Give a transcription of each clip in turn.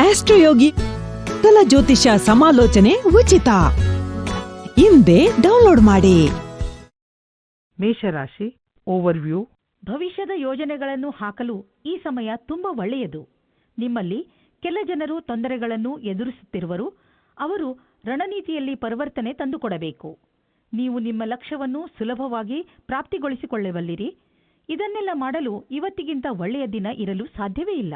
ಆಸ್ಟ್ರೋಯೋಗಿ ಕಲ ಜ್ಯೋತಿಷ ಸಮಾಲೋಚನೆ ಉಚಿತ. ಹಿಂದೆ ಡೌನ್ಲೋಡ್ ಮಾಡಿ. ಮೇಷರಾಶಿ ಓವರ್ವ್ಯೂ. ಭವಿಷ್ಯದ ಯೋಜನೆಗಳನ್ನು ಹಾಕಲು ಈ ಸಮಯ ತುಂಬಾ ಒಳ್ಳೆಯದು. ನಿಮ್ಮಲ್ಲಿ ಕೆಲ ಜನರು ತೊಂದರೆಗಳನ್ನು ಎದುರಿಸುತ್ತಿರುವರು. ಅವರು ರಣನೀತಿಯಲ್ಲಿ ಪರಿವರ್ತನೆ ತಂದುಕೊಡಬೇಕು. ನೀವು ನಿಮ್ಮ ಲಕ್ಷ್ಯವನ್ನು ಸುಲಭವಾಗಿ ಪ್ರಾಪ್ತಿಗೊಳಿಸಿಕೊಳ್ಳಬಲ್ಲಿರಿ. ಇದನ್ನೆಲ್ಲ ಮಾಡಲು ಇವತ್ತಿಗಿಂತ ಒಳ್ಳೆಯ ದಿನ ಇರಲು ಸಾಧ್ಯವೇ ಇಲ್ಲ.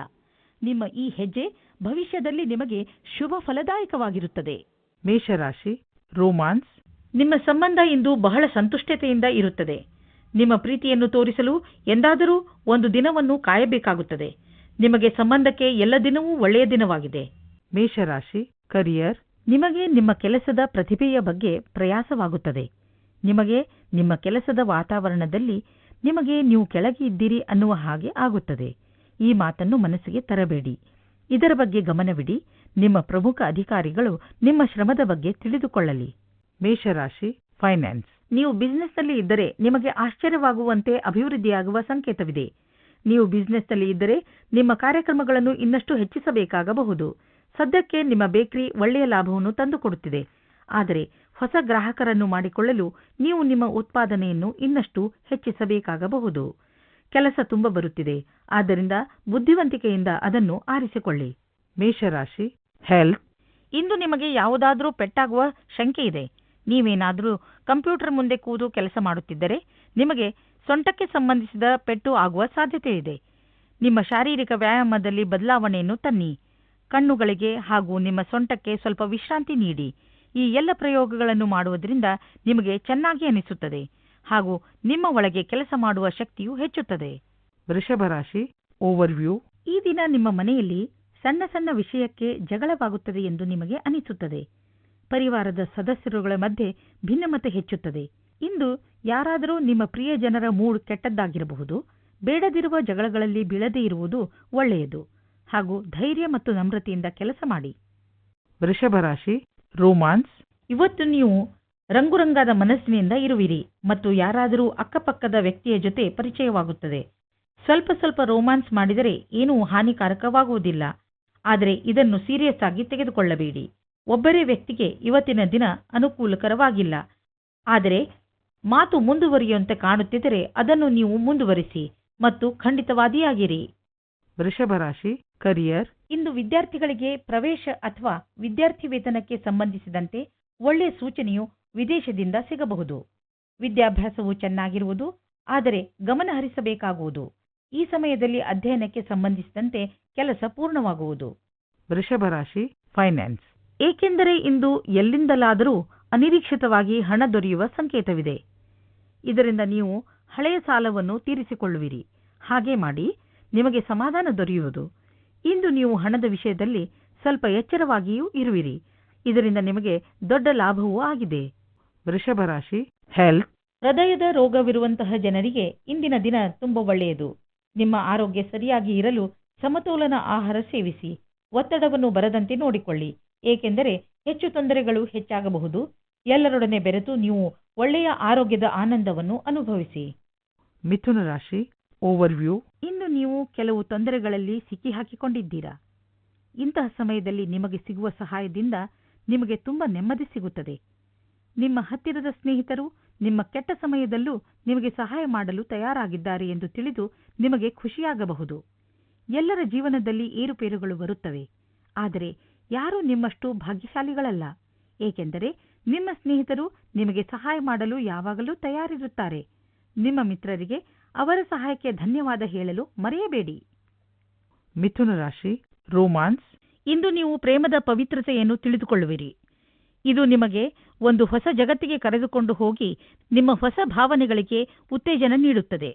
ನಿಮ್ಮ ಈ ಹೆಜ್ಜೆ ಭವಿಷ್ಯದಲ್ಲಿ ನಿಮಗೆ ಶುಭ ಫಲದಾಯಕವಾಗಿರುತ್ತದೆ. ಮೇಷರಾಶಿ ರೋಮಾನ್ಸ್. ನಿಮ್ಮ ಸಂಬಂಧ ಇಂದು ಬಹಳ ಸಂತುಷ್ಟತೆಯಿಂದ ಇರುತ್ತದೆ. ನಿಮ್ಮ ಪ್ರೀತಿಯನ್ನು ತೋರಿಸಲು ಎಂದಾದರೂ ಒಂದು ದಿನವನ್ನು ಕಾಯಬೇಕಾಗುತ್ತದೆ. ನಿಮಗೆ ಸಂಬಂಧಕ್ಕೆ ಎಲ್ಲ ದಿನವೂ ಒಳ್ಳೆಯ ದಿನವಾಗಿದೆ. ಮೇಷರಾಶಿ ಕರಿಯರ್. ನಿಮಗೆ ನಿಮ್ಮ ಕೆಲಸದ ಪ್ರತಿಭೆಯ ಬಗ್ಗೆ ಪ್ರಯಾಸವಾಗುತ್ತದೆ. ನಿಮಗೆ ನಿಮ್ಮ ಕೆಲಸದ ವಾತಾವರಣದಲ್ಲಿ ನಿಮಗೆ ನೀವು ಕೆಳಗೆ ಇದ್ದೀರಿ ಅನ್ನುವ ಹಾಗೆ ಆಗುತ್ತದೆ. ಈ ಮಾತನ್ನು ಮನಸ್ಸಿಗೆ ತರಬೇಡಿ. ಇದರ ಬಗ್ಗೆ ಗಮನವಿಡಿ. ನಿಮ್ಮ ಪ್ರಮುಖ ಅಧಿಕಾರಿಗಳು ನಿಮ್ಮ ಶ್ರಮದ ಬಗ್ಗೆ ತಿಳಿದುಕೊಳ್ಳಲಿ. ಮೇಷರಾಶಿ ಫೈನಾನ್ಸ್ ನೀವು ಬಿಸ್ನೆಸ್ನಲ್ಲಿ ಇದ್ದರೆ ನಿಮಗೆ ಆಶ್ಚರ್ಯವಾಗುವಂತೆ ಅಭಿವೃದ್ಧಿಯಾಗುವ ಸಂಕೇತವಿದೆ. ನೀವು ಬಿಸ್ನೆಸ್ನಲ್ಲಿ ಇದ್ದರೆ ನಿಮ್ಮ ಕಾರ್ಯಕ್ರಮಗಳನ್ನು ಇನ್ನಷ್ಟು ಹೆಚ್ಚಿಸಬೇಕಾಗಬಹುದು. ಸದ್ಯಕ್ಕೆ ನಿಮ್ಮ ಬೇಕರಿ ಒಳ್ಳೆಯ ಲಾಭವನ್ನು ತಂದುಕೊಡುತ್ತಿದೆ. ಆದರೆ ಹೊಸ ಗ್ರಾಹಕರನ್ನು ಮಾಡಿಕೊಳ್ಳಲು ನೀವು ನಿಮ್ಮ ಉತ್ಪಾದನೆಯನ್ನು ಇನ್ನಷ್ಟು ಹೆಚ್ಚಿಸಬೇಕಾಗಬಹುದು. ಕೆಲಸ ತುಂಬ ಬರುತ್ತಿದೆ. ಆದ್ದರಿಂದ ಬುದ್ಧಿವಂತಿಕೆಯಿಂದ ಅದನ್ನು ಆರಿಸಿಕೊಳ್ಳಿ. ಮೇಷರಾಶಿ ಹೆಲ್ತ್ ಇಂದು ನಿಮಗೆ ಯಾವುದಾದರೂ ಪೆಟ್ಟಾಗುವ ಶಂಕೆ ಇದೆ. ನೀವೇನಾದರೂ ಕಂಪ್ಯೂಟರ್ ಮುಂದೆ ಕೂದು ಕೆಲಸ ಮಾಡುತ್ತಿದ್ದರೆ ನಿಮಗೆ ಸೊಂಟಕ್ಕೆ ಸಂಬಂಧಿಸಿದ ಪೆಟ್ಟು ಆಗುವ ಸಾಧ್ಯತೆ ಇದೆ. ನಿಮ್ಮ ಶಾರೀರಿಕ ವ್ಯಾಯಾಮದಲ್ಲಿ ಬದಲಾವಣೆಯನ್ನು ತನ್ನಿ. ಕಣ್ಣುಗಳಿಗೆ ಹಾಗೂ ನಿಮ್ಮ ಸೊಂಟಕ್ಕೆ ಸ್ವಲ್ಪ ವಿಶ್ರಾಂತಿ ನೀಡಿ. ಈ ಎಲ್ಲ ಪ್ರಯೋಗಗಳನ್ನು ಮಾಡುವುದರಿಂದ ನಿಮಗೆ ಚೆನ್ನಾಗಿ ಅನಿಸುತ್ತದೆ. ಹಾಗೂ ನಿಮ್ಮ ಒಳಗೆ ಕೆಲಸ ಮಾಡುವ ಶಕ್ತಿಯು ಹೆಚ್ಚುತ್ತದೆ. ವೃಷಭ ರಾಶಿ ಓವರ್ವ್ಯೂ ಈ ದಿನ ನಿಮ್ಮ ಮನೆಯಲ್ಲಿ ಸಣ್ಣ ಸಣ್ಣ ವಿಷಯಕ್ಕೆ ಜಗಳವಾಗುತ್ತದೆ ಎಂದು ನಿಮಗೆ ಅನಿಸುತ್ತದೆ. ಪರಿವಾರದ ಸದಸ್ಯರುಗಳ ಮಧ್ಯೆ ಭಿನ್ನಮತ ಹೆಚ್ಚುತ್ತದೆ. ಇಂದು ಯಾರಾದರೂ ನಿಮ್ಮ ಪ್ರಿಯ ಜನರ ಮೂಡ್ ಕೆಟ್ಟದ್ದಾಗಿರಬಹುದು. ಬೇಡದಿರುವ ಜಗಳಗಳಲ್ಲಿ ಬೀಳದೇ ಇರುವುದು ಒಳ್ಳೆಯದು. ಹಾಗೂ ಧೈರ್ಯ ಮತ್ತು ನಮ್ರತೆಯಿಂದ ಕೆಲಸ ಮಾಡಿ. ವೃಷಭ ರಾಶಿ ರೋಮಾನ್ಸ್ ಇವತ್ತು ನೀವು ರಂಗುರಂಗಾದ ಮನಸ್ಸಿನಿಂದ ಇರುವಿರಿ ಮತ್ತು ಯಾರಾದರೂ ಅಕ್ಕಪಕ್ಕದ ವ್ಯಕ್ತಿಯ ಜೊತೆ ಪರಿಚಯವಾಗುತ್ತದೆ. ಸ್ವಲ್ಪ ಸ್ವಲ್ಪ ರೋಮಾನ್ಸ್ ಮಾಡಿದರೆ ಏನೂ ಹಾನಿಕಾರಕವಾಗುವುದಿಲ್ಲ ಆದರೆ ಇದನ್ನು ಸೀರಿಯಸ್ ಆಗಿ ತೆಗೆದುಕೊಳ್ಳಬೇಡಿ. ಒಬ್ಬರೇ ವ್ಯಕ್ತಿಗೆ ಇವತ್ತಿನ ದಿನ ಅನುಕೂಲಕರವಾಗಿಲ್ಲ ಆದರೆ ಮಾತು ಮುಂದುವರಿಯುವಂತೆ ಕಾಣುತ್ತಿದ್ದರೆ ಅದನ್ನು ನೀವು ಮುಂದುವರಿಸಿ ಮತ್ತು ಖಂಡಿತವಾದಿಯಾಗಿರಿ. ವೃಷಭರಾಶಿ ಕರಿಯರ್. ಇಂದು ವಿದ್ಯಾರ್ಥಿಗಳಿಗೆ ಪ್ರವೇಶ ಅಥವಾ ವಿದ್ಯಾರ್ಥಿ ವೇತನಕ್ಕೆ ಸಂಬಂಧಿಸಿದಂತೆ ಒಳ್ಳೆಯ ಸೂಚನೆಯು ವಿದೇಶದಿಂದ ಸಿಗಬಹುದು. ವಿದ್ಯಾಭ್ಯಾಸವು ಚೆನ್ನಾಗಿರುವುದು ಆದರೆ ಗಮನ ಹರಿಸಬೇಕಾಗುವುದು. ಈ ಸಮಯದಲ್ಲಿ ಅಧ್ಯಯನಕ್ಕೆ ಸಂಬಂಧಿಸಿದಂತೆ ಕೆಲಸ ಪೂರ್ಣವಾಗುವುದು. ವೃಷಭ ರಾಶಿ ಫೈನಾನ್ಸ್ ಏಕೆಂದರೆ ಇಂದು ಎಲ್ಲಿಂದಲಾದರೂ ಅನಿರೀಕ್ಷಿತವಾಗಿ ಹಣ ದೊರೆಯುವ ಸಂಕೇತವಿದೆ. ಇದರಿಂದ ನೀವು ಹಳೆಯ ಸಾಲವನ್ನು ತೀರಿಸಿಕೊಳ್ಳುವಿರಿ. ಹಾಗೆ ಮಾಡಿ ನಿಮಗೆ ಸಮಾಧಾನ ದೊರೆಯುವುದು. ಇಂದು ನೀವು ಹಣದ ವಿಷಯದಲ್ಲಿ ಸ್ವಲ್ಪ ಎಚ್ಚರವಾಗಿಯೂ ಇರುವಿರಿ. ಇದರಿಂದ ನಿಮಗೆ ದೊಡ್ಡ ಲಾಭವೂ ಆಗಿದೆ. ವೃಷಭ ರಾಶಿ ಹೆಲ್ತ್ ಹೃದಯದ ರೋಗವಿರುವಂತಹ ಜನರಿಗೆ ಇಂದಿನ ದಿನ ತುಂಬ ಒಳ್ಳೆಯದು. ನಿಮ್ಮ ಆರೋಗ್ಯ ಸರಿಯಾಗಿ ಇರಲು ಸಮತೋಲನ ಆಹಾರ ಸೇವಿಸಿ ಒತ್ತಡವನ್ನು ಬರದಂತೆ ನೋಡಿಕೊಳ್ಳಿ. ಏಕೆಂದರೆ ಹೆಚ್ಚು ತೊಂದರೆಗಳು ಹೆಚ್ಚಾಗಬಹುದು. ಎಲ್ಲರೊಡನೆ ಬೆರೆತು ನೀವು ಒಳ್ಳೆಯ ಆರೋಗ್ಯದ ಆನಂದವನ್ನು ಅನುಭವಿಸಿ. ಮಿಥುನ ರಾಶಿ ಓವರ್ವ್ಯೂ ಇಂದು ನೀವು ಕೆಲವು ತೊಂದರೆಗಳಲ್ಲಿ ಸಿಕ್ಕಿಹಾಕಿಕೊಂಡಿದ್ದೀರಾ? ಇಂತಹ ಸಮಯದಲ್ಲಿ ನಿಮಗೆ ಸಿಗುವ ಸಹಾಯದಿಂದ ನಿಮಗೆ ತುಂಬಾ ನೆಮ್ಮದಿ ಸಿಗುತ್ತದೆ. ನಿಮ್ಮ ಹತ್ತಿರದ ಸ್ನೇಹಿತರು ನಿಮ್ಮ ಕೆಟ್ಟ ಸಮಯದಲ್ಲೂ ನಿಮಗೆ ಸಹಾಯ ಮಾಡಲು ತಯಾರಾಗಿದ್ದಾರೆ ಎಂದು ತಿಳಿದು ನಿಮಗೆ ಖುಷಿಯಾಗಬಹುದು. ಎಲ್ಲರ ಜೀವನದಲ್ಲಿ ಏರುಪೇರುಗಳು ಬರುತ್ತವೆ. ಆದರೆ ಯಾರೂ ನಿಮ್ಮಷ್ಟು ಭಾಗ್ಯಶಾಲಿಗಳಲ್ಲ. ಏಕೆಂದರೆ ನಿಮ್ಮ ಸ್ನೇಹಿತರು ನಿಮಗೆ ಸಹಾಯ ಮಾಡಲು ಯಾವಾಗಲೂ ತಯಾರಿರುತ್ತಾರೆ. ನಿಮ್ಮ ಮಿತ್ರರಿಗೆ ಅವರ ಸಹಾಯಕ್ಕೆ ಧನ್ಯವಾದ ಹೇಳಲು ಮರೆಯಬೇಡಿ. ಮಿಥುನ ರಾಶಿ ರೋಮಾನ್ಸ್. ಇಂದು ನೀವು ಪ್ರೇಮದ ಪವಿತ್ರತೆಯನ್ನು ತಿಳಿದುಕೊಳ್ಳುವಿರಿ. ಇದು ನಿಮಗೆ ಒಂದು ಹೊಸ ಜಗತ್ತಿಗೆ ಕರೆದುಕೊಂಡು ಹೋಗಿ ನಿಮ್ಮ ಹೊಸ ಭಾವನೆಗಳಿಗೆ ಉತ್ತೇಜನ ನೀಡುತ್ತದೆ.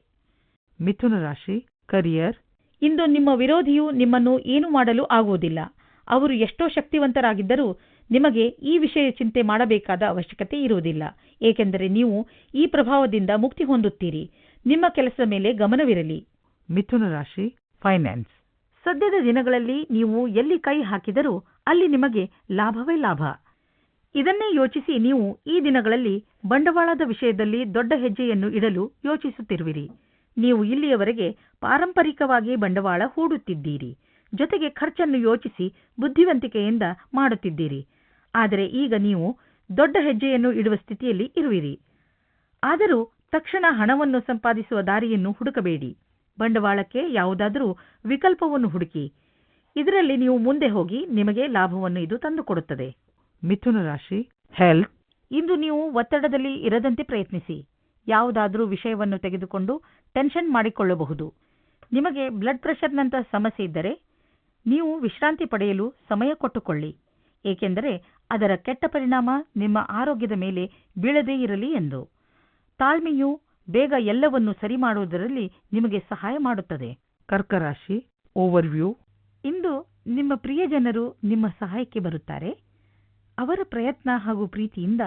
ಮಿಥುನ ರಾಶಿ ಕರಿಯರ್ ಇಂದು ನಿಮ್ಮ ವಿರೋಧಿಯು ನಿಮ್ಮನ್ನು ಏನು ಮಾಡಲು ಆಗುವುದಿಲ್ಲ. ಅವರು ಎಷ್ಟೋ ಶಕ್ತಿವಂತರಾಗಿದ್ದರೂ ನಿಮಗೆ ಈ ವಿಷಯ ಚಿಂತೆ ಮಾಡಬೇಕಾದ ಅವಶ್ಯಕತೆ ಇರುವುದಿಲ್ಲ. ಏಕೆಂದರೆ ನೀವು ಈ ಪ್ರಭಾವದಿಂದ ಮುಕ್ತಿ ಹೊಂದುತ್ತೀರಿ. ನಿಮ್ಮ ಕೆಲಸದ ಮೇಲೆ ಗಮನವಿರಲಿ. ಮಿಥುನ ರಾಶಿ ಫೈನಾನ್ಸ್ ಸದ್ಯದ ದಿನಗಳಲ್ಲಿ ನೀವು ಎಲ್ಲಿ ಕೈ ಹಾಕಿದರೂ ಅಲ್ಲಿ ನಿಮಗೆ ಲಾಭವೇ ಲಾಭ. ಇದನ್ನೇ ಯೋಚಿಸಿ ನೀವು ಈ ದಿನಗಳಲ್ಲಿ ಬಂಡವಾಳದ ವಿಷಯದಲ್ಲಿ ದೊಡ್ಡ ಹೆಜ್ಜೆಯನ್ನು ಇಡಲು ಯೋಚಿಸುತ್ತಿರುವಿರಿ. ನೀವು ಇಲ್ಲಿಯವರೆಗೆ ಪಾರಂಪರಿಕವಾಗಿ ಬಂಡವಾಳ ಹೂಡುತ್ತಿದ್ದೀರಿ. ಜೊತೆಗೆ ಖರ್ಚನ್ನು ಯೋಚಿಸಿ ಬುದ್ಧಿವಂತಿಕೆಯಿಂದ ಮಾಡುತ್ತಿದ್ದೀರಿ. ಆದರೆ ಈಗ ನೀವು ದೊಡ್ಡ ಹೆಜ್ಜೆಯನ್ನು ಇಡುವ ಸ್ಥಿತಿಯಲ್ಲಿ ಇರುವಿರಿ. ಆದರೂ ತಕ್ಷಣ ಹಣವನ್ನು ಸಂಪಾದಿಸುವ ದಾರಿಯನ್ನು ಹುಡುಕಬೇಡಿ. ಬಂಡವಾಳಕ್ಕೆ ಯಾವುದಾದರೂ ವಿಕಲ್ಪವನ್ನು ಹುಡುಕಿ. ಇದರಲ್ಲಿ ನೀವು ಮುಂದೆ ಹೋಗಿ ನಿಮಗೆ ಲಾಭವನ್ನು ಇದು ತಂದುಕೊಡುತ್ತದೆ. ಮಿಥುನ ರಾಶಿ ಹೆಲ್ತ್ ಇಂದು ನೀವು ಒತ್ತಡದಲ್ಲಿ ಇರದಂತೆ ಪ್ರಯತ್ನಿಸಿ. ಯಾವುದಾದರೂ ವಿಷಯವನ್ನು ತೆಗೆದುಕೊಂಡು ಟೆನ್ಷನ್ ಮಾಡಿಕೊಳ್ಳಬಹುದು. ನಿಮಗೆ ಬ್ಲಡ್ ಪ್ರೆಷರ್ನಂತಹ ಸಮಸ್ಯೆ ಇದ್ದರೆ ನೀವು ವಿಶ್ರಾಂತಿ ಪಡೆಯಲು ಸಮಯ ಕೊಟ್ಟುಕೊಳ್ಳಿ. ಏಕೆಂದರೆ ಅದರ ಕೆಟ್ಟ ಪರಿಣಾಮ ನಿಮ್ಮ ಆರೋಗ್ಯದ ಮೇಲೆ ಬೀಳದೇ ಇರಲಿ ಎಂದು. ತಾಳ್ಮೆಯು ಬೇಗ ಎಲ್ಲವನ್ನು ಸರಿ ಮಾಡುವುದರಲ್ಲಿ ನಿಮಗೆ ಸಹಾಯ ಮಾಡುತ್ತದೆ. ಕರ್ಕರಾಶಿ ಓವರ್ವ್ಯೂ ಇಂದು ನಿಮ್ಮ ಪ್ರಿಯ ಜನರು ನಿಮ್ಮ ಸಹಾಯಕ್ಕೆ ಬರುತ್ತಾರೆ. ಅವರ ಪ್ರಯತ್ನ ಹಾಗೂ ಪ್ರೀತಿಯಿಂದ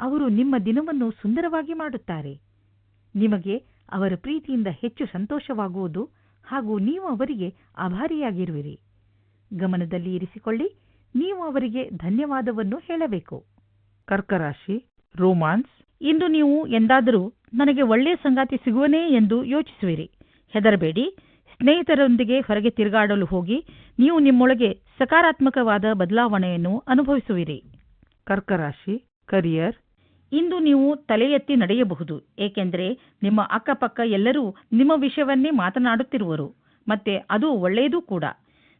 ಅವರು ನಿಮ್ಮ ದಿನವನ್ನು ಸುಂದರವಾಗಿ ಮಾಡುತ್ತಾರೆ. ನಿಮಗೆ ಅವರ ಪ್ರೀತಿಯಿಂದ ಹೆಚ್ಚು ಸಂತೋಷವಾಗುವುದು ಹಾಗೂ ನೀವು ಅವರಿಗೆ ಆಭಾರಿಯಾಗಿರುವಿರಿ. ಗಮನದಲ್ಲಿ ಇರಿಸಿಕೊಳ್ಳಿ, ನೀವು ಅವರಿಗೆ ಧನ್ಯವಾದವನ್ನು ಹೇಳಬೇಕು. ಕರ್ಕರಾಶಿ, ರೋಮಾನ್ಸ್, ಇಂದು ನೀವು ಎಂದಾದರೂ ನನಗೆ ಒಳ್ಳೆಯ ಸಂಗಾತಿ ಸಿಗುವನೇ ಎಂದು ಯೋಚಿಸುವಿರಿ. ಹೆದರಬೇಡಿ, ಸ್ನೇಹಿತರೊಂದಿಗೆ ಹೊರಗೆ ತಿರುಗಾಡಲು ಹೋಗಿ ನೀವು ನಿಮ್ಮೊಳಗೆ ಸಕಾರಾತ್ಮಕವಾದ ಬದಲಾವಣೆಯನ್ನು ಅನುಭವಿಸುವಿರಿ. ಕರ್ಕರಾಶಿ ಕರಿಯರ್. ಇಂದು ನೀವು ತಲೆ ಎತ್ತಿ ನಡೆಯಬಹುದು ಏಕೆಂದರೆ ನಿಮ್ಮ ಅಕ್ಕಪಕ್ಕ ಎಲ್ಲರೂ ನಿಮ್ಮ ವಿಷಯವನ್ನೇ ಮಾತನಾಡುತ್ತಿರುವರು ಮತ್ತೆ ಅದು ಒಳ್ಳೆಯದೂ ಕೂಡ.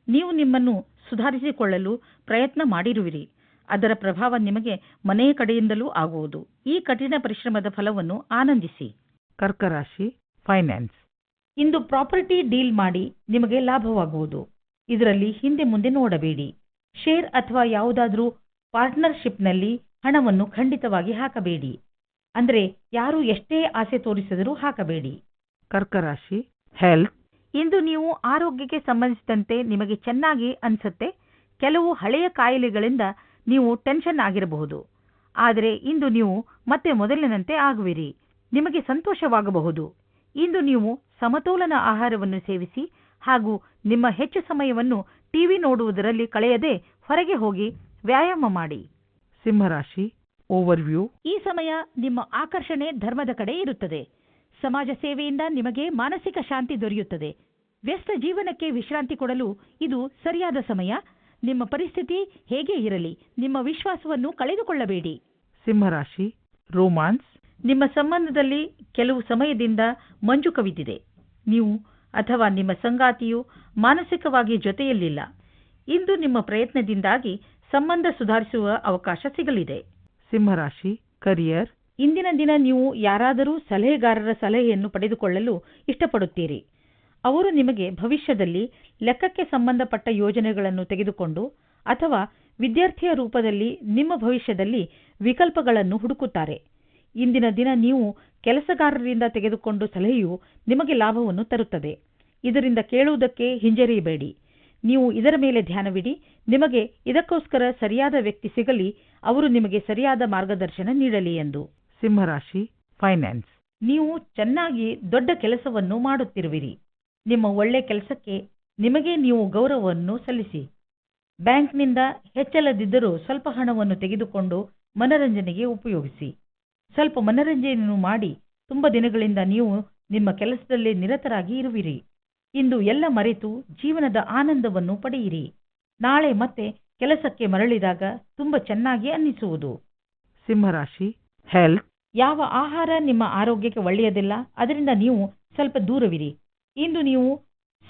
ನೀವು ನಿಮ್ಮನ್ನು ಸುಧಾರಿಸಿಕೊಳ್ಳಲು ಪ್ರಯತ್ನ ಮಾಡಿರುವಿರಿ. ಅದರ ಪ್ರಭಾವ ನಿಮಗೆ ಮನೆಯ ಕಡೆಯಿಂದಲೂ ಆಗುವುದು. ಈ ಕಠಿಣ ಪರಿಶ್ರಮದ ಫಲವನ್ನು ಆನಂದಿಸಿ. ಕರ್ಕರಾಶಿ ಫೈನಾನ್ಸ್. ಇಂದು ಪ್ರಾಪರ್ಟಿ ಡೀಲ್ ಮಾಡಿ ನಿಮಗೆ ಲಾಭವಾಗುವುದು. ಇದರಲ್ಲಿ ಹಿಂದೆ ಮುಂದೆ ನೋಡಬೇಡಿ. ಶೇರ್ ಅಥವಾ ಯಾವುದಾದ್ರೂ ಪಾರ್ಟ್ನರ್ಶಿಪ್ನಲ್ಲಿ ಹಣವನ್ನು ಖಂಡಿತವಾಗಿ ಹಾಕಬೇಡಿ. ಅಂದರೆ ಯಾರು ಎಷ್ಟೇ ಆಸೆ ತೋರಿಸಿದರೂ ಹಾಕಬೇಡಿ. ಕರ್ಕರಾಶಿ ಹೆಲ್ತ್ ಇಂದು ನೀವು ಆರೋಗ್ಯಕ್ಕೆ ಸಂಬಂಧಿಸಿದಂತೆ ನಿಮಗೆ ಚೆನ್ನಾಗಿ ಅನ್ಸುತ್ತೆ. ಕೆಲವು ಹಳೆಯ ಕಾಯಿಲೆಗಳಿಂದ ನೀವು ಟೆನ್ಷನ್ ಆಗಿರಬಹುದು. ಆದರೆ ಇಂದು ನೀವು ಮತ್ತೆ ಮೊದಲಿನಂತೆ ಆಗುವಿರಿ. ನಿಮಗೆ ಸಂತೋಷವಾಗಬಹುದು. ಇಂದು ನೀವು ಸಮತೋಲನ ಆಹಾರವನ್ನು ಸೇವಿಸಿ ಹಾಗೂ ನಿಮ್ಮ ಹೆಚ್ಚು ಸಮಯವನ್ನು ಟಿವಿ ನೋಡುವುದರಲ್ಲಿ ಕಳೆಯದೆ ಹೊರಗೆ ಹೋಗಿ ವ್ಯಾಯಾಮ ಮಾಡಿ. ಸಿಂಹರಾಶಿ ಓವರ್ವ್ಯೂ ಈ ಸಮಯ ನಿಮ್ಮ ಆಕರ್ಷಣೆ ಧರ್ಮದ ಕಡೆ ಇರುತ್ತದೆ. ಸಮಾಜ ಸೇವೆಯಿಂದ ನಿಮಗೆ ಮಾನಸಿಕ ಶಾಂತಿ ದೊರೆಯುತ್ತದೆ. ವ್ಯಸ್ತ ಜೀವನಕ್ಕೆ ವಿಶ್ರಾಂತಿ ಕೊಡಲು ಇದು ಸರಿಯಾದ ಸಮಯ. ನಿಮ್ಮ ಪರಿಸ್ಥಿತಿ ಹೇಗೆ ಇರಲಿ ನಿಮ್ಮ ವಿಶ್ವಾಸವನ್ನು ಕಳೆದುಕೊಳ್ಳಬೇಡಿ. ಸಿಂಹರಾಶಿ ರೋಮಾನ್ಸ್ ನಿಮ್ಮ ಸಂಬಂಧದಲ್ಲಿ ಕೆಲವು ಸಮಯದಿಂದ ಮಂಜು ಕವಿದಿದೆ. ನೀವು ಅಥವಾ ನಿಮ್ಮ ಸಂಗಾತಿಯು ಮಾನಸಿಕವಾಗಿ ಜೊತೆಯಲ್ಲಿಲ್ಲ. ಇಂದು ನಿಮ್ಮ ಪ್ರಯತ್ನದಿಂದಾಗಿ ಸಂಬಂಧ ಸುಧಾರಿಸುವ ಅವಕಾಶ ಸಿಗಲಿದೆ. ಸಿಂಹರಾಶಿ ಕರಿಯರ್ ಇಂದಿನ ದಿನ ನೀವು ಯಾರಾದರೂ ಸಲಹೆಗಾರರ ಸಲಹೆಯನ್ನು ಪಡೆದುಕೊಳ್ಳಲು ಇಷ್ಟಪಡುತ್ತೀರಿ. ಅವರು ನಿಮಗೆ ಭವಿಷ್ಯದಲ್ಲಿ ಲೆಕ್ಕಕ್ಕೆ ಸಂಬಂಧಪಟ್ಟ ಯೋಜನೆಗಳನ್ನು ತೆಗೆದುಕೊಂಡು ಅಥವಾ ವಿದ್ಯಾರ್ಥಿಯ ರೂಪದಲ್ಲಿ ನಿಮ್ಮ ಭವಿಷ್ಯದಲ್ಲಿ ವಿಕಲ್ಪಗಳನ್ನು ಹುಡುಕುತ್ತಾರೆ. ಇಂದಿನ ದಿನ ನೀವು ಕೆಲಸಗಾರರಿಂದ ತೆಗೆದುಕೊಂಡು ಸಲಹೆಯು ನಿಮಗೆ ಲಾಭವನ್ನು ತರುತ್ತದೆ. ಇದರಿಂದ ಕೇಳುವುದಕ್ಕೆ ಹಿಂಜರಿಯಬೇಡಿ. ನೀವು ಇದರ ಮೇಲೆ ಧ್ಯಾನವಿಡಿ. ನಿಮಗೆ ಇದಕ್ಕೋಸ್ಕರ ಸರಿಯಾದ ವ್ಯಕ್ತಿ ಸಿಗಲಿ. ಅವರು ನಿಮಗೆ ಸರಿಯಾದ ಮಾರ್ಗದರ್ಶನ ನೀಡಲಿ ಎಂದು. ಸಿಂಹರಾಶಿ ಫೈನಾನ್ಸ್ ನೀವು ಚೆನ್ನಾಗಿ ದೊಡ್ಡ ಕೆಲಸವನ್ನು ಮಾಡುತ್ತಿರುವಿರಿ. ನಿಮ್ಮ ಒಳ್ಳೆ ಕೆಲಸಕ್ಕೆ ನಿಮಗೆ ನೀವು ಗೌರವವನ್ನು ಸಲ್ಲಿಸಿ. ಬ್ಯಾಂಕ್ನಿಂದ ಹೆಚ್ಚಲದಿದ್ದರೂ ಸ್ವಲ್ಪ ಹಣವನ್ನು ತೆಗೆದುಕೊಂಡು ಮನರಂಜನೆಗೆ ಉಪಯೋಗಿಸಿ. ಸ್ವಲ್ಪ ಮನರಂಜನೆಯನ್ನು ಮಾಡಿ ತುಂಬ ದಿನಗಳಿಂದ ನೀವು ನಿಮ್ಮ ಕೆಲಸದಲ್ಲಿ ನಿರತರಾಗಿ ಇರುವಿರಿ. ಇಂದು ಎಲ್ಲ ಮರೆತು ಜೀವನದ ಆನಂದವನ್ನು ಪಡೆಯಿರಿ. ನಾಳೆ ಮತ್ತೆ ಕೆಲಸಕ್ಕೆ ಮರಳಿದಾಗ ತುಂಬ ಚೆನ್ನಾಗಿ ಅನ್ನಿಸುವುದು. ಸಿಂಹರಾಶಿ ಹೆಲ್ತ್ ಯಾವ ಆಹಾರ ನಿಮ್ಮ ಆರೋಗ್ಯಕ್ಕೆ ಒಳ್ಳೆಯದಿಲ್ಲ ಅದರಿಂದ ನೀವು ಸ್ವಲ್ಪ ದೂರವಿರಿ. ಇಂದು ನೀವು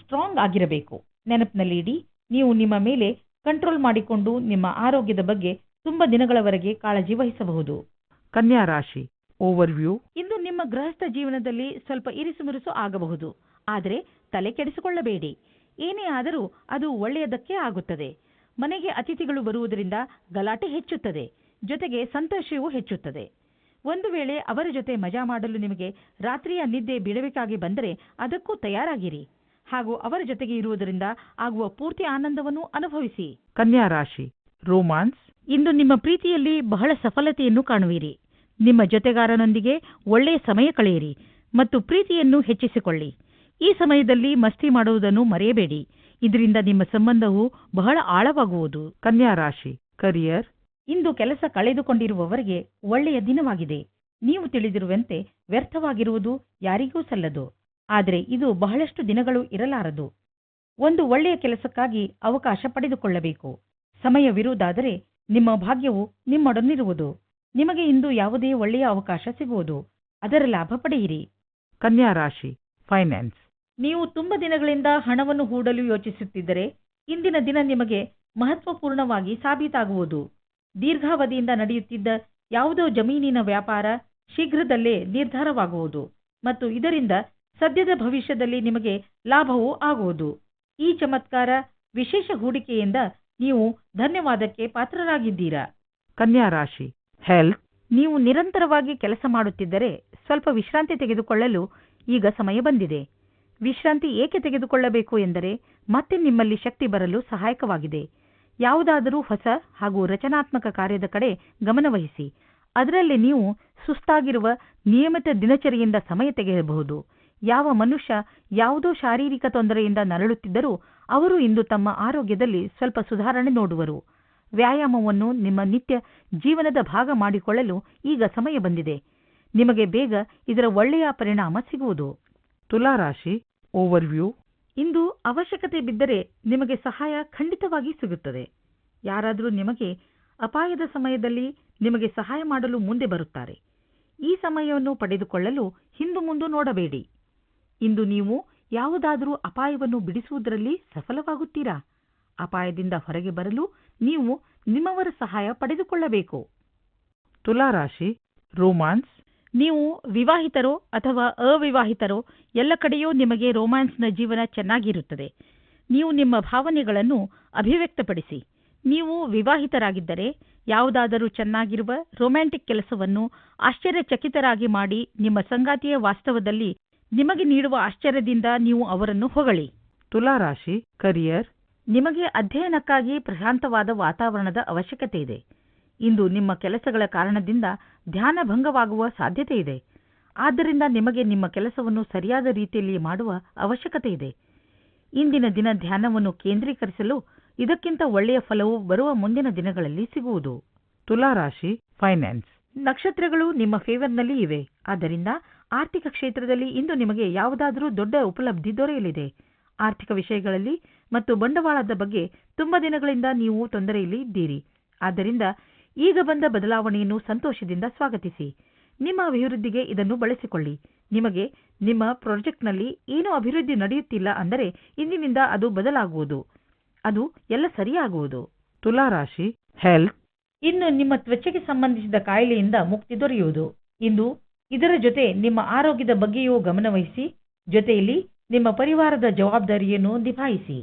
ಸ್ಟ್ರಾಂಗ್ ಆಗಿರಬೇಕು. ನೆನಪಿನಲ್ಲಿಡಿ ನೀವು ನಿಮ್ಮ ಮೇಲೆ ಕಂಟ್ರೋಲ್ ಮಾಡಿಕೊಂಡು ನಿಮ್ಮ ಆರೋಗ್ಯದ ಬಗ್ಗೆ ತುಂಬ ದಿನಗಳವರೆಗೆ ಕಾಳಜಿ ವಹಿಸಬಹುದು. ಕನ್ಯಾ ರಾಶಿ ಓವರ್ವ್ಯೂ ಇಂದು ನಿಮ್ಮ ಗೃಹಸ್ಥ ಜೀವನದಲ್ಲಿ ಸ್ವಲ್ಪ ಇರಿಸುಮುರುಸು ಆಗಬಹುದು ಆದರೆ ತಲೆ ಕೆಡಿಸಿಕೊಳ್ಳಬೇಡಿ. ಏನೇ ಆದರೂ ಅದು ಒಳ್ಳೆಯದಕ್ಕೆ ಆಗುತ್ತದೆ. ಮನೆಗೆ ಅತಿಥಿಗಳು ಬರುವುದರಿಂದ ಗಲಾಟೆ ಹೆಚ್ಚುತ್ತದೆ ಜೊತೆಗೆ ಸಂತೋಷವೂ ಹೆಚ್ಚುತ್ತದೆ. ಒಂದು ವೇಳೆ ಅವರ ಜೊತೆ ಮಜಾ ಮಾಡಲು ನಿಮಗೆ ರಾತ್ರಿಯ ನಿದ್ದೆ ಬಿಡಬೇಕಾಗಿ ಬಂದರೆ ಅದಕ್ಕೂ ತಯಾರಾಗಿರಿ. ಹಾಗೂ ಅವರ ಜೊತೆಗೆ ಇರುವುದರಿಂದ ಆಗುವ ಪೂರ್ತಿ ಆನಂದವನ್ನು ಅನುಭವಿಸಿ. ಕನ್ಯಾ ರಾಶಿ ರೋಮಾನ್ಸ್ ಇಂದು ನಿಮ್ಮ ಪ್ರೀತಿಯಲ್ಲಿ ಬಹಳ ಸಫಲತೆಯನ್ನು ಕಾಣುವಿರಿ. ನಿಮ್ಮ ಜೊತೆಗಾರನೊಂದಿಗೆ ಒಳ್ಳೆಯ ಸಮಯ ಕಳೆಯಿರಿ ಮತ್ತು ಪ್ರೀತಿಯನ್ನು ಹೆಚ್ಚಿಸಿಕೊಳ್ಳಿ. ಈ ಸಮಯದಲ್ಲಿ ಮಸ್ತಿ ಮಾಡುವುದನ್ನು ಮರೆಯಬೇಡಿ. ಇದರಿಂದ ನಿಮ್ಮ ಸಂಬಂಧವು ಬಹಳ ಆಳವಾಗುವುದು. ಕನ್ಯಾ ರಾಶಿ ಕರಿಯರ್ ಇಂದು ಕೆಲಸ ಕಳೆದುಕೊಂಡಿರುವವರಿಗೆ ಒಳ್ಳೆಯ ದಿನವಾಗಿದೆ. ನೀವು ತಿಳಿದಿರುವಂತೆ ವ್ಯರ್ಥವಾಗಿರುವುದು ಯಾರಿಗೂ ಸಲ್ಲದು. ಆದರೆ ಇದು ಬಹಳಷ್ಟು ದಿನಗಳು ಇರಲಾರದು. ಒಂದು ಒಳ್ಳೆಯ ಕೆಲಸಕ್ಕಾಗಿ ಅವಕಾಶ ಪಡೆದುಕೊಳ್ಳಬೇಕು. ಸಮಯವಿರುವುದಾದರೆ ನಿಮ್ಮ ಭಾಗ್ಯವು ನಿಮ್ಮೊಡನಿರುವುದು. ನಿಮಗೆ ಇಂದು ಯಾವುದೇ ಒಳ್ಳೆಯ ಅವಕಾಶ ಸಿಗುವುದು. ಅದರ ಲಾಭ ಪಡೆಯಿರಿ. ಕನ್ಯಾ ರಾಶಿ ಫೈನಾನ್ಸ್ ನೀವು ತುಂಬ ದಿನಗಳಿಂದ ಹಣವನ್ನು ಹೂಡಲು ಯೋಚಿಸುತ್ತಿದ್ದರೆ ಇಂದಿನ ದಿನ ನಿಮಗೆ ಮಹತ್ವಪೂರ್ಣವಾಗಿ ಸಾಬೀತಾಗುವುದು. ದೀರ್ಘಾವಧಿಯಿಂದ ನಡೆಯುತ್ತಿದ್ದ ಯಾವುದೋ ಜಮೀನಿನ ವ್ಯಾಪಾರ ಶೀಘ್ರದಲ್ಲೇ ನಿರ್ಧಾರವಾಗುವುದು ಮತ್ತು ಇದರಿಂದ ಸದ್ಯದ ಭವಿಷ್ಯದಲ್ಲಿ ನಿಮಗೆ ಲಾಭವೂ ಆಗುವುದು. ಈ ಚಮತ್ಕಾರ ವಿಶೇಷ ಹೂಡಿಕೆಯಿಂದ ನೀವು ಧನ್ಯವಾದಕ್ಕೆ ಪಾತ್ರರಾಗಿದ್ದೀರಾ. ಕನ್ಯಾ ರಾಶಿ ಹೆಲ್ತ್. ನೀವು ನಿರಂತರವಾಗಿ ಕೆಲಸ ಮಾಡುತ್ತಿದ್ದರೆ ಸ್ವಲ್ಪ ವಿಶ್ರಾಂತಿ ತೆಗೆದುಕೊಳ್ಳಲು ಈಗ ಸಮಯ ಬಂದಿದೆ. ವಿಶ್ರಾಂತಿ ಏಕೆ ತೆಗೆದುಕೊಳ್ಳಬೇಕು ಎಂದರೆ ಮತ್ತೆ ನಿಮ್ಮಲ್ಲಿ ಶಕ್ತಿ ಬರಲು ಸಹಾಯಕವಾಗಿದೆ. ಯಾವುದಾದರೂ ಹೊಸ ಹಾಗೂ ರಚನಾತ್ಮಕ ಕಾರ್ಯದ ಕಡೆ ಗಮನವಹಿಸಿ ಅದರಲ್ಲಿ ನೀವು ಸುಸ್ತಾಗಿರುವ ನಿಯಮಿತ ದಿನಚರಿಯಿಂದ ಸಮಯ ತೆಗೆಯಬಹುದು. ಯಾವ ಮನುಷ್ಯ ಯಾವುದೋ ಶಾರೀರಿಕ ತೊಂದರೆಯಿಂದ ನರಳುತ್ತಿದ್ದರೂ ಅವರು ಇಂದು ತಮ್ಮ ಆರೋಗ್ಯದಲ್ಲಿ ಸ್ವಲ್ಪ ಸುಧಾರಣೆ ನೋಡುವರು. ವ್ಯಾಯಾಮವನ್ನು ನಿಮ್ಮ ನಿತ್ಯ ಜೀವನದ ಭಾಗ ಮಾಡಿಕೊಳ್ಳಲು ಈಗ ಸಮಯ ಬಂದಿದೆ. ನಿಮಗೆ ಬೇಗ ಇದರ ಒಳ್ಳೆಯ ಪರಿಣಾಮ ಸಿಗುವುದು. ತುಲಾ ರಾಶಿ ಓವರ್ವ್ಯೂ ಇಂದು ಅವಶ್ಯಕತೆ ಬಿದ್ದರೆ ನಿಮಗೆ ಸಹಾಯ ಖಂಡಿತವಾಗಿ ಸಿಗುತ್ತದೆ. ಯಾರಾದರೂ ನಿಮಗೆ ಅಪಾಯದ ಸಮಯದಲ್ಲಿ ನಿಮಗೆ ಸಹಾಯ ಮಾಡಲು ಮುಂದೆ ಬರುತ್ತಾರೆ. ಈ ಸಮಯವನ್ನು ಪಡೆದುಕೊಳ್ಳಲು ಹಿಂದು ಮುಂದು ನೋಡಬೇಡಿ. ಇಂದು ನೀವು ಯಾವುದಾದರೂ ಅಪಾಯವನ್ನು ಬಿಡಿಸುವುದರಲ್ಲಿ ಸಫಲವಾಗುತ್ತೀರಾ? ಅಪಾಯದಿಂದ ಹೊರಗೆ ಬರಲು ನೀವು ನಿಮ್ಮವರ ಸಹಾಯ ಪಡೆದುಕೊಳ್ಳಬೇಕು. ತುಲಾ ರಾಶಿ ರೋಮಾನ್ಸ್ ನೀವು ವಿವಾಹಿತರೋ ಅಥವಾ ಅವಿವಾಹಿತರೋ ಎಲ್ಲ ಕಡೆಯೂ ನಿಮಗೆ ರೋಮ್ಯಾನ್ಸ್ನ ಜೀವನ ಚೆನ್ನಾಗಿರುತ್ತದೆ. ನೀವು ನಿಮ್ಮ ಭಾವನೆಗಳನ್ನು ಅಭಿವ್ಯಕ್ತಪಡಿಸಿ. ನೀವು ವಿವಾಹಿತರಾಗಿದ್ದರೆ ಯಾವುದಾದರೂ ಚೆನ್ನಾಗಿರುವ ರೊಮ್ಯಾಂಟಿಕ್ ಕೆಲಸವನ್ನು ಆಶ್ಚರ್ಯಚಕಿತರಾಗಿ ಮಾಡಿ ನಿಮ್ಮ ಸಂಗಾತಿಯ ವಾಸ್ತವದಲ್ಲಿ ನಿಮಗೆ ನೀಡುವ ಆಶ್ಚರ್ಯದಿಂದ ನೀವು ಅವರನ್ನು ಹೊಗಳಿ. ತುಲಾ ರಾಶಿ ಕರಿಯರ್ ನಿಮಗೆ ಅಧ್ಯಯನಕ್ಕಾಗಿ ಪ್ರಶಾಂತವಾದ ವಾತಾವರಣದ ಅವಶ್ಯಕತೆ ಇದೆ. ಇಂದು ನಿಮ್ಮ ಕೆಲಸಗಳ ಕಾರಣದಿಂದ ಧ್ಯಾನ ಭಂಗವಾಗುವ ಸಾಧ್ಯತೆ ಇದೆ. ಆದ್ದರಿಂದ ನಿಮಗೆ ನಿಮ್ಮ ಕೆಲಸವನ್ನು ಸರಿಯಾದ ರೀತಿಯಲ್ಲಿ ಮಾಡುವ ಅವಶ್ಯಕತೆ ಇದೆ. ಇಂದಿನ ದಿನ ಧ್ಯಾನವನ್ನು ಕೇಂದ್ರೀಕರಿಸಲು ಇದಕ್ಕಿಂತ ಒಳ್ಳೆಯ ಫಲವು ಬರುವ ಮುಂದಿನ ದಿನಗಳಲ್ಲಿ ಸಿಗುವುದು. ತುಲಾ ರಾಶಿ ಫೈನಾನ್ಸ್ ನಕ್ಷತ್ರಗಳು ನಿಮ್ಮ ಫೇವರ್ನಲ್ಲಿ ಇವೆ. ಆದ್ದರಿಂದ ಆರ್ಥಿಕ ಕ್ಷೇತ್ರದಲ್ಲಿ ಇಂದು ನಿಮಗೆ ಯಾವುದಾದರೂ ದೊಡ್ಡ ಉಪಲಬ್ಧಿ ದೊರೆಯಲಿದೆ. ಆರ್ಥಿಕ ವಿಷಯಗಳಲ್ಲಿ ಮತ್ತು ಬಂಡವಾಳದ ಬಗ್ಗೆ ತುಂಬ ದಿನಗಳಿಂದ ನೀವು ತೊಂದರೆಯಲ್ಲಿ ಇದ್ದೀರಿ. ಆದ್ದರಿಂದ ಈಗ ಬಂದ ಬದಲಾವಣೆಯನ್ನು ಸಂತೋಷದಿಂದ ಸ್ವಾಗತಿಸಿ. ನಿಮ್ಮ ಅಭಿವೃದ್ಧಿಗೆ ಇದನ್ನು ಬಳಸಿಕೊಳ್ಳಿ. ನಿಮಗೆ ನಿಮ್ಮ ಪ್ರಾಜೆಕ್ಟ್ನಲ್ಲಿ ಏನೂ ಅಭಿವೃದ್ಧಿ ನಡೆಯುತ್ತಿಲ್ಲ ಅಂದರೆ ಇಂದಿನಿಂದ ಅದು ಬದಲಾಗುವುದು. ಅದು ಎಲ್ಲ ಸರಿಯಾಗುವುದು. ತುಲಾ ರಾಶಿ ಹೆಲ್ತ್ ಇನ್ನು ನಿಮ್ಮ ತ್ವಚೆಗೆ ಸಂಬಂಧಿಸಿದ ಕಾಯಿಲೆಯಿಂದ ಮುಕ್ತಿ ದೊರೆಯುವುದು. ಇಂದು ಇದರ ಜೊತೆ ನಿಮ್ಮ ಆರೋಗ್ಯದ ಬಗ್ಗೆಯೂ ಗಮನವಹಿಸಿ ಜೊತೆಯಲ್ಲಿ ನಿಮ್ಮ ಪರಿವಾರದ ಜವಾಬ್ದಾರಿಯನ್ನು ನಿಭಾಯಿಸಿ.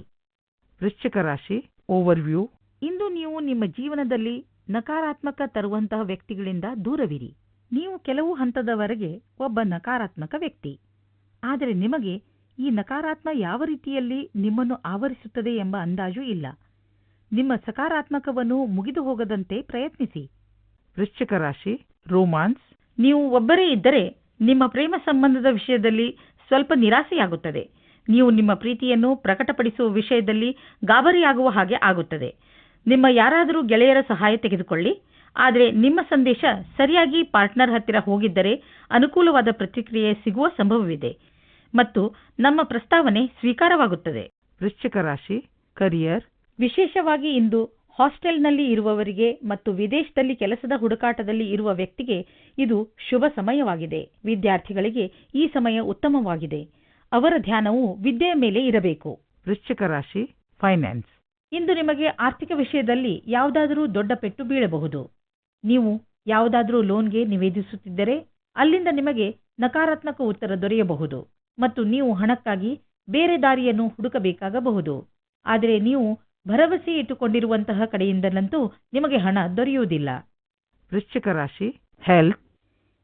ವೃಶ್ಚಿಕ ರಾಶಿ ಓವರ್ವ್ಯೂ ಇಂದು ನೀವು ನಿಮ್ಮ ಜೀವನದಲ್ಲಿ ನಕಾರಾತ್ಮಕ ತರುವಂತಹ ವ್ಯಕ್ತಿಗಳಿಂದ ದೂರವಿರಿ. ನೀವು ಕೆಲವು ಹಂತದವರೆಗೆ ಒಬ್ಬ ನಕಾರಾತ್ಮಕ ವ್ಯಕ್ತಿ. ಆದರೆ ನಿಮಗೆ ಈ ನಕಾರಾತ್ಮ ಯಾವ ರೀತಿಯಲ್ಲಿ ನಿಮ್ಮನ್ನು ಆವರಿಸುತ್ತದೆ ಎಂಬ ಅಂದಾಜು ಇಲ್ಲ. ನಿಮ್ಮ ಸಕಾರಾತ್ಮಕವನ್ನು ಮುಗಿದು ಹೋಗದಂತೆ ಪ್ರಯತ್ನಿಸಿ. ವೃಶ್ಚಿಕ ರಾಶಿ ರೋಮಾನ್ಸ್ ನೀವು ಒಬ್ಬರೇ ಇದ್ದರೆ ನಿಮ್ಮ ಪ್ರೇಮ ಸಂಬಂಧದ ವಿಷಯದಲ್ಲಿ ಸ್ವಲ್ಪ ನಿರಾಸೆಯಾಗುತ್ತದೆ. ನೀವು ನಿಮ್ಮ ಪ್ರೀತಿಯನ್ನು ಪ್ರಕಟಪಡಿಸುವ ವಿಷಯದಲ್ಲಿ ಗಾಬರಿಯಾಗುವ ಹಾಗೆ ಆಗುತ್ತದೆ. ನಿಮ್ಮ ಯಾರಾದರೂ ಗೆಳೆಯರ ಸಹಾಯ ತೆಗೆದುಕೊಳ್ಳಿ. ಆದರೆ ನಿಮ್ಮ ಸಂದೇಶ ಸರಿಯಾಗಿ ಪಾರ್ಟ್ನರ್ ಹತ್ತಿರ ಹೋಗಿದ್ದರೆ ಅನುಕೂಲವಾದ ಪ್ರತಿಕ್ರಿಯೆ ಸಿಗುವ ಸಂಭವವಿದೆ. ಮತ್ತು ನಮ್ಮ ಪ್ರಸ್ತಾವನೆ ಸ್ವೀಕಾರವಾಗುತ್ತದೆ. ವೃಶ್ಚಿಕ ರಾಶಿ ಕರಿಯರ್. ವಿಶೇಷವಾಗಿ ಇಂದು ಹಾಸ್ಟೆಲ್ನಲ್ಲಿ ಇರುವವರಿಗೆ ಮತ್ತು ವಿದೇಶದಲ್ಲಿ ಕೆಲಸದ ಹುಡುಕಾಟದಲ್ಲಿ ಇರುವ ವ್ಯಕ್ತಿಗೆ ಇದು ಶುಭ ಸಮಯವಾಗಿದೆ. ವಿದ್ಯಾರ್ಥಿಗಳಿಗೆ ಈ ಸಮಯ ಉತ್ತಮವಾಗಿದೆ. ಅವರ ಧ್ಯಾನವು ವಿದ್ಯೆಯ ಮೇಲೆ ಇರಬೇಕು. ವೃಶ್ಚಿಕ ರಾಶಿ ಫೈನಾನ್ಸ್ ಇಂದು ನಿಮಗೆ ಆರ್ಥಿಕ ವಿಷಯದಲ್ಲಿ ಯಾವುದಾದರೂ ದೊಡ್ಡ ಪೆಟ್ಟು ಬೀಳಬಹುದು. ನೀವು ಯಾವುದಾದರೂ ಲೋನ್ಗೆ ನಿವೇದಿಸುತ್ತಿದ್ದರೆ ಅಲ್ಲಿಂದ ನಿಮಗೆ ನಕಾರಾತ್ಮಕ ಉತ್ತರ ದೊರೆಯಬಹುದು ಮತ್ತು ನೀವು ಹಣಕ್ಕಾಗಿ ಬೇರೆ ದಾರಿಯನ್ನು ಹುಡುಕಬೇಕಾಗಬಹುದು. ಆದರೆ ನೀವು ಭರವಸೆ ಇಟ್ಟುಕೊಂಡಿರುವಂತಹ ಕಡೆಯಿಂದಲಂತೂ ನಿಮಗೆ ಹಣ ದೊರೆಯುವುದಿಲ್ಲ. ವೃಶ್ಚಿಕ ರಾಶಿ ಹೆಲ್ತ್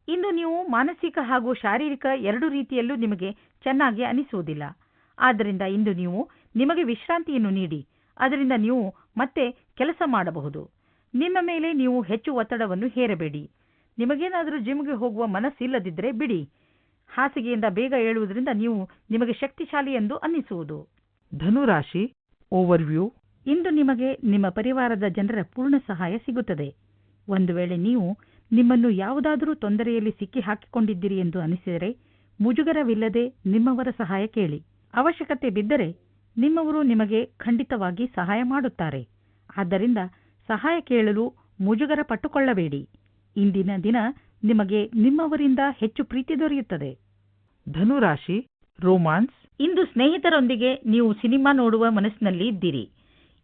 ಇಂದು ನೀವು ಮಾನಸಿಕ ಹಾಗೂ ಶಾರೀರಿಕ ಎರಡು ರೀತಿಯಲ್ಲೂ ನಿಮಗೆ ಚೆನ್ನಾಗಿ ಅನಿಸುವುದಿಲ್ಲ. ಆದ್ದರಿಂದ ಇಂದು ನೀವು ನಿಮಗೆ ವಿಶ್ರಾಂತಿಯನ್ನು ನೀಡಿ. ಅದರಿಂದ ನೀವು ಮತ್ತೆ ಕೆಲಸ ಮಾಡಬಹುದು. ನಿಮ್ಮ ಮೇಲೆ ನೀವು ಹೆಚ್ಚು ಒತ್ತಡವನ್ನು ಹೇರಬೇಡಿ. ನಿಮಗೇನಾದರೂ ಜಿಮ್ಗೆ ಹೋಗುವ ಮನಸ್ಸಿಲ್ಲದಿದ್ದರೆ ಬಿಡಿ. ಹಾಸಿಗೆಯಿಂದ ಬೇಗ ಏಳುವುದರಿಂದ ನೀವು ನಿಮಗೆ ಶಕ್ತಿಶಾಲಿ ಎಂದು ಅನ್ನಿಸುವುದು. ಧನುರಾಶಿ ಓವರ್ವ್ಯೂ ಇಂದು ನಿಮಗೆ ನಿಮ್ಮ ಪರಿವಾರದ ಜನರ ಪೂರ್ಣ ಸಹಾಯ ಸಿಗುತ್ತದೆ. ಒಂದು ವೇಳೆ ನೀವು ನಿಮ್ಮನ್ನು ಯಾವುದಾದರೂ ತೊಂದರೆಯಲ್ಲಿ ಸಿಕ್ಕಿ ಹಾಕಿಕೊಂಡಿದ್ದೀರಿ ಎಂದು ಅನಿಸಿದರೆ ಮುಜುಗರವಿಲ್ಲದೆ ನಿಮ್ಮವರ ಸಹಾಯ ಕೇಳಿ. ಅವಶ್ಯಕತೆ ಬಿದ್ದರೆ ನಿಮ್ಮವರು ನಿಮಗೆ ಖಂಡಿತವಾಗಿ ಸಹಾಯ ಮಾಡುತ್ತಾರೆ. ಆದ್ದರಿಂದ ಸಹಾಯ ಕೇಳಲು ಮುಜುಗರ ಪಟ್ಟುಕೊಳ್ಳಬೇಡಿ. ಇಂದಿನ ದಿನ ನಿಮಗೆ ನಿಮ್ಮವರಿಂದ ಹೆಚ್ಚು ಪ್ರೀತಿ ದೊರೆಯುತ್ತದೆ. ಧನುರಾಶಿ ರೋಮಾನ್ಸ್. ಇಂದು ಸ್ನೇಹಿತರೊಂದಿಗೆ ನೀವು ಸಿನಿಮಾ ನೋಡುವ ಮನಸ್ಸಿನಲ್ಲಿ ಇದ್ದೀರಿ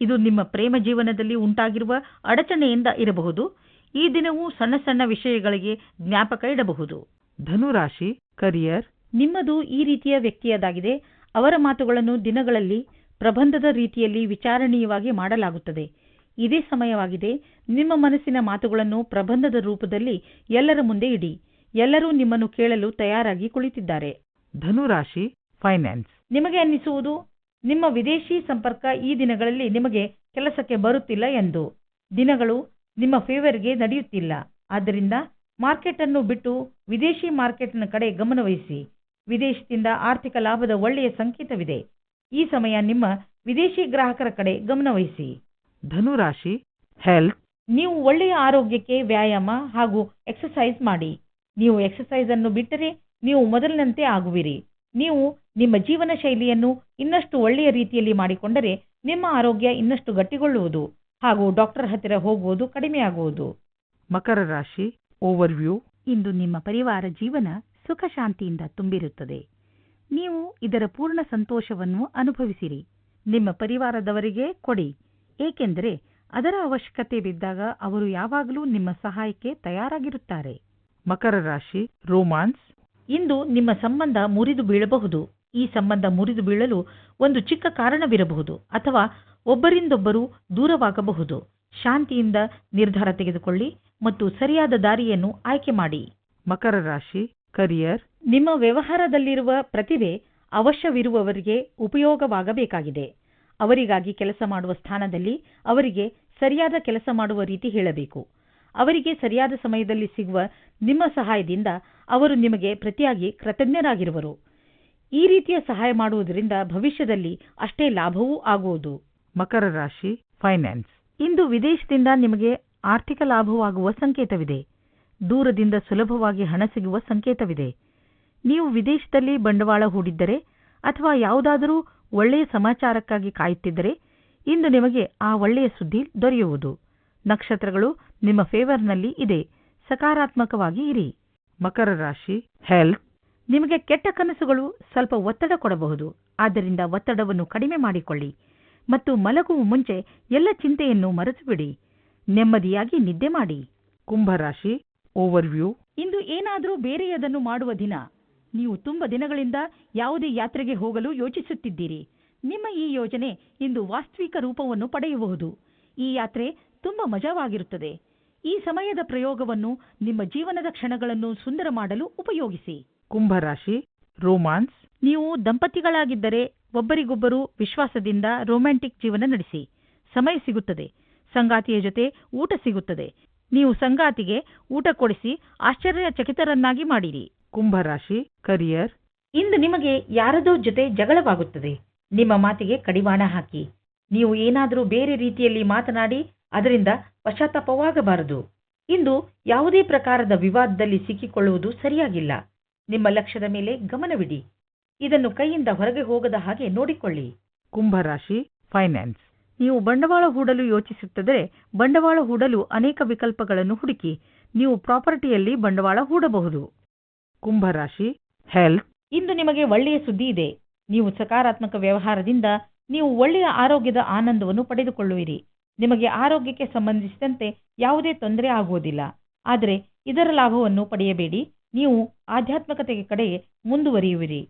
ಇದು ನಿಮ್ಮ ಪ್ರೇಮ ಜೀವನದಲ್ಲಿ ಉಂಟಾಗಿರುವ ಅಡಚಣೆಯಿಂದ ಇರಬಹುದು. ಈ ದಿನವೂ ಸಣ್ಣ ಸಣ್ಣ ವಿಷಯಗಳಿಗೆ ಜ್ಞಾಪಕ ಇಡಬಹುದು. ಧನುರಾಶಿ ಕರಿಯರ್. ನಿಮ್ಮದು ಈ ರೀತಿಯ ವ್ಯಕ್ತಿಯದಾಗಿದೆ. ಅವರ ಮಾತುಗಳನ್ನು ದಿನಗಳಲ್ಲಿ ಪ್ರಬಂಧದ ರೀತಿಯಲ್ಲಿ ವಿಚಾರಣೀಯವಾಗಿ ಮಾಡಲಾಗುತ್ತದೆ. ಇದೇ ಸಮಯವಾಗಿದೆ. ನಿಮ್ಮ ಮನಸ್ಸಿನ ಮಾತುಗಳನ್ನು ಪ್ರಬಂಧದ ರೂಪದಲ್ಲಿ ಎಲ್ಲರ ಮುಂದೆ ಇಡಿ. ಎಲ್ಲರೂ ನಿಮ್ಮನ್ನು ಕೇಳಲು ತಯಾರಾಗಿ ಕುಳಿತಿದ್ದಾರೆ. ಧನುರಾಶಿ ಫೈನಾನ್ಸ್. ನಿಮಗೆ ಅನ್ನಿಸುವುದು ನಿಮ್ಮ ವಿದೇಶಿ ಸಂಪರ್ಕ ಈ ದಿನಗಳಲ್ಲಿ ನಿಮಗೆ ಕೆಲಸಕ್ಕೆ ಬರುತ್ತಿಲ್ಲ ಎಂದು. ದಿನಗಳು ನಿಮ್ಮ ಫೇವರ್ಗೆ ನಡೆಯುತ್ತಿಲ್ಲ. ಆದ್ದರಿಂದ ಮಾರ್ಕೆಟ್ ಅನ್ನು ಬಿಟ್ಟು ವಿದೇಶಿ ಮಾರ್ಕೆಟ್ನ ಕಡೆ ಗಮನವಹಿಸಿ ವಿದೇಶದಿಂದ ಆರ್ಥಿಕ ಲಾಭದ ಒಳ್ಳೆಯ ಸಂಕೇತವಿದೆ. ಈ ಸಮಯ ನಿಮ್ಮ ವಿದೇಶಿ ಗ್ರಾಹಕರ ಕಡೆ ಗಮನವಹಿಸಿ ಧನುರಾಶಿ ಹೆಲ್ತ್ ನೀವು ಒಳ್ಳೆಯ ಆರೋಗ್ಯಕ್ಕೆ ವ್ಯಾಯಾಮ ಹಾಗೂ ಎಕ್ಸಸೈಸ್ ಮಾಡಿ. ನೀವು ಎಕ್ಸಸೈಸ್ ಅನ್ನು ಬಿಟ್ಟರೆ ನೀವು ಮೊದಲಿನಂತೆ ಆಗುವಿರಿ. ನೀವು ನಿಮ್ಮ ಜೀವನ ಶೈಲಿಯನ್ನು ಇನ್ನಷ್ಟು ಒಳ್ಳೆಯ ರೀತಿಯಲ್ಲಿ ಮಾಡಿಕೊಂಡರೆ ನಿಮ್ಮ ಆರೋಗ್ಯ ಇನ್ನಷ್ಟು ಗಟ್ಟಿಗೊಳ್ಳುವುದು. ಹಾಗೂ ಡಾಕ್ಟರ್ ಹತ್ತಿರ ಹೋಗುವುದು ಕಡಿಮೆಯಾಗುವುದು ಮಕರ ರಾಶಿ ಓವರ್ವ್ಯೂ ಇಂದು ನಿಮ್ಮ ಪರಿವಾರ ಜೀವನ ಸುಖ ಶಾಂತಿಯಿಂದ ತುಂಬಿರುತ್ತದೆ. ನೀವು ಇದರ ಪೂರ್ಣ ಸಂತೋಷವನ್ನು ಅನುಭವಿಸಿರಿ. ನಿಮ್ಮ ಪರಿವಾರದವರಿಗೆ ಕೊಡಿ. ಏಕೆಂದರೆ ಅದರ ಅವಶ್ಯಕತೆ ಬಿದ್ದಾಗ ಅವರು ಯಾವಾಗಲೂ ನಿಮ್ಮ ಸಹಾಯಕ್ಕೆ ತಯಾರಾಗಿರುತ್ತಾರೆ. ಮಕರ ರಾಶಿ ರೋಮಾನ್ಸ್ ಇಂದು ನಿಮ್ಮ ಸಂಬಂಧ ಮುರಿದು ಬೀಳಬಹುದು. ಈ ಸಂಬಂಧ ಮುರಿದು ಬೀಳಲು ಒಂದು ಚಿಕ್ಕ ಕಾರಣವಿರಬಹುದು ಅಥವಾ ಒಬ್ಬರಿಂದೊಬ್ಬರು ದೂರವಾಗಬಹುದು. ಶಾಂತಿಯಿಂದ ನಿರ್ಧಾರ ತೆಗೆದುಕೊಳ್ಳಿ ಮತ್ತು ಸರಿಯಾದ ದಾರಿಯನ್ನು ಆಯ್ಕೆ ಮಾಡಿ. ಮಕರ ರಾಶಿ ಕರಿಯರ್ ನಿಮ್ಮ ವ್ಯವಹಾರದಲ್ಲಿರುವ ಪ್ರತಿಭೆ ಅವಶ್ಯವಿರುವವರಿಗೆ ಉಪಯೋಗವಾಗಬೇಕಾಗಿದೆ. ಅವರಿಗಾಗಿ ಕೆಲಸ ಮಾಡುವ ಸ್ಥಾನದಲ್ಲಿ ಅವರಿಗೆ ಸರಿಯಾದ ಕೆಲಸ ಮಾಡುವ ರೀತಿ ಹೇಳಬೇಕು. ಅವರಿಗೆ ಸರಿಯಾದ ಸಮಯದಲ್ಲಿ ಸಿಗುವ ನಿಮ್ಮ ಸಹಾಯದಿಂದ ಅವರು ನಿಮಗೆ ಪ್ರತಿಯಾಗಿ ಕೃತಜ್ಞರಾಗಿರುವರು. ಈ ರೀತಿಯ ಸಹಾಯ ಮಾಡುವುದರಿಂದ ಭವಿಷ್ಯದಲ್ಲಿ ಅಷ್ಟೇ ಲಾಭವೂ ಆಗುವುದು. ಮಕರ ರಾಶಿ ಫೈನಾನ್ಸ್ ಇಂದು ವಿದೇಶದಿಂದ ನಿಮಗೆ ಆರ್ಥಿಕ ಲಾಭವಾಗುವ ಸಂಕೇತವಿದೆ. ದೂರದಿಂದ ಸುಲಭವಾಗಿ ಹಣ ಸಿಗುವ ಸಂಕೇತವಿದೆ. ನೀವು ವಿದೇಶದಲ್ಲಿ ಬಂಡವಾಳ ಹೂಡಿದ್ದರೆ ಅಥವಾ ಯಾವುದಾದರೂ ಒಳ್ಳೆಯ ಸಮಾಚಾರಕ್ಕಾಗಿ ಕಾಯುತ್ತಿದ್ದರೆ ಇಂದು ನಿಮಗೆ ಆ ಒಳ್ಳೆಯ ಸುದ್ದಿ ದೊರೆಯುವುದು. ನಕ್ಷತ್ರಗಳು ನಿಮ್ಮ ಫೇವರ್ನಲ್ಲಿ ಇದೆ. ಸಕಾರಾತ್ಮಕವಾಗಿ ಇರಿ. ಮಕರ ರಾಶಿ ಹೆಲ್ತ್ ನಿಮಗೆ ಕೆಟ್ಟ ಕನಸುಗಳು ಸ್ವಲ್ಪ ಒತ್ತಡ ಕೊಡಬಹುದು. ಆದ್ದರಿಂದ ಒತ್ತಡವನ್ನು ಕಡಿಮೆ ಮಾಡಿಕೊಳ್ಳಿ ಮತ್ತು ಮಲಗುವ ಮುಂಚೆ ಎಲ್ಲ ಚಿಂತೆಯನ್ನು ಮರೆತುಬಿಡಿ. ನೆಮ್ಮದಿಯಾಗಿ ನಿದ್ದೆ ಮಾಡಿ. ಕುಂಭರಾಶಿ ಓವರ್ವ್ಯೂ ಇಂದು ಏನಾದರೂ ಬೇರೆಯದನ್ನು ಮಾಡುವ ದಿನ. ನೀವು ತುಂಬ ದಿನಗಳಿಂದ ಯಾವುದೇ ಯಾತ್ರೆಗೆ ಹೋಗಲು ಯೋಚಿಸುತ್ತಿದ್ದೀರಿ. ನಿಮ್ಮ ಈ ಯೋಜನೆ ಇಂದು ವಾಸ್ತವಿಕ ರೂಪವನ್ನು ಪಡೆಯಬಹುದು. ಈ ಯಾತ್ರೆ ತುಂಬ ಮಜವಾಗಿರುತ್ತದೆ. ಈ ಸಮಯದ ಪ್ರಯೋಗವನ್ನು ನಿಮ್ಮ ಜೀವನದ ಕ್ಷಣಗಳನ್ನು ಸುಂದರ ಮಾಡಲು ಉಪಯೋಗಿಸಿ. ಕುಂಭರಾಶಿ, ರೋಮಾನ್ಸ್. ನೀವು ದಂಪತಿಗಳಾಗಿದ್ದರೆ ಒಬ್ಬರಿಗೊಬ್ಬರು ವಿಶ್ವಾಸದಿಂದ ರೊಮ್ಯಾಂಟಿಕ್ ಜೀವನ ನಡೆಸಿ. ಸಮಯ ಸಿಗುತ್ತದೆ. ಸಂಗಾತಿಯ ಜೊತೆ ಊಟ ಸಿಗುತ್ತದೆ. ನೀವು ಸಂಗಾತಿಗೆ ಊಟ ಕೊಡಿಸಿ ಆಶ್ಚರ್ಯಚಕಿತರನ್ನಾಗಿ ಮಾಡಿರಿ. ಕುಂಭರಾಶಿ, ಕರಿಯರ್. ಇಂದು ನಿಮಗೆ ಯಾರದೋ ಜೊತೆ ಜಗಳವಾಗುತ್ತದೆ. ನಿಮ್ಮ ಮಾತಿಗೆ ಕಡಿವಾಣ ಹಾಕಿ. ನೀವು ಏನಾದರೂ ಬೇರೆ ರೀತಿಯಲ್ಲಿ ಮಾತನಾಡಿ ಅದರಿಂದ ಪಶ್ಚಾತ್ತಾಪವಾಗಬಾರದು. ಇಂದು ಯಾವುದೇ ಪ್ರಕಾರದ ವಿವಾದದಲ್ಲಿ ಸಿಕ್ಕಿಕೊಳ್ಳುವುದು ಸರಿಯಾಗಿಲ್ಲ. ನಿಮ್ಮ ಲಕ್ಷ್ಯದ ಮೇಲೆ ಗಮನವಿಡಿ. ಇದನ್ನು ಕೈಯಿಂದ ಹೊರಗೆ ಹೋಗದ ಹಾಗೆ ನೋಡಿಕೊಳ್ಳಿ. ಕುಂಭರಾಶಿ ಫೈನಾನ್ಸ್ ನೀವು ಬಂಡವಾಳ ಹೂಡಲು ಯೋಚಿಸುತ್ತಿದ್ದರೆ ಬಂಡವಾಳ ಹೂಡಲು ಅನೇಕ ವಿಕಲ್ಪಗಳನ್ನು ಹುಡುಕಿ ನೀವು ಪ್ರಾಪರ್ಟಿಯಲ್ಲಿ ಬಂಡವಾಳ ಹೂಡಬಹುದು. ಕುಂಭರಾಶಿ ಹೆಲ್ತ್ ಇಂದು ನಿಮಗೆ ಒಳ್ಳೆಯ ಸುದ್ದಿ ಇದೆ. ನೀವು ಸಕಾರಾತ್ಮಕ ವ್ಯವಹಾರದಿಂದ ನೀವು ಒಳ್ಳೆಯ ಆರೋಗ್ಯದ ಆನಂದವನ್ನು ಪಡೆದುಕೊಳ್ಳುವಿರಿ. ನಿಮಗೆ ಆರೋಗ್ಯಕ್ಕೆ ಸಂಬಂಧಿಸಿದಂತೆ ಯಾವುದೇ ತೊಂದರೆ ಆಗುವುದಿಲ್ಲ. ಆದರೆ ಇದರ ಲಾಭವನ್ನು ಪಡೆಯಬೇಡಿ. ನೀವು ಆಧ್ಯಾತ್ಮಿಕತೆಯ ಕಡೆ ಮುಂದುವರಿಯುವಿರಿ.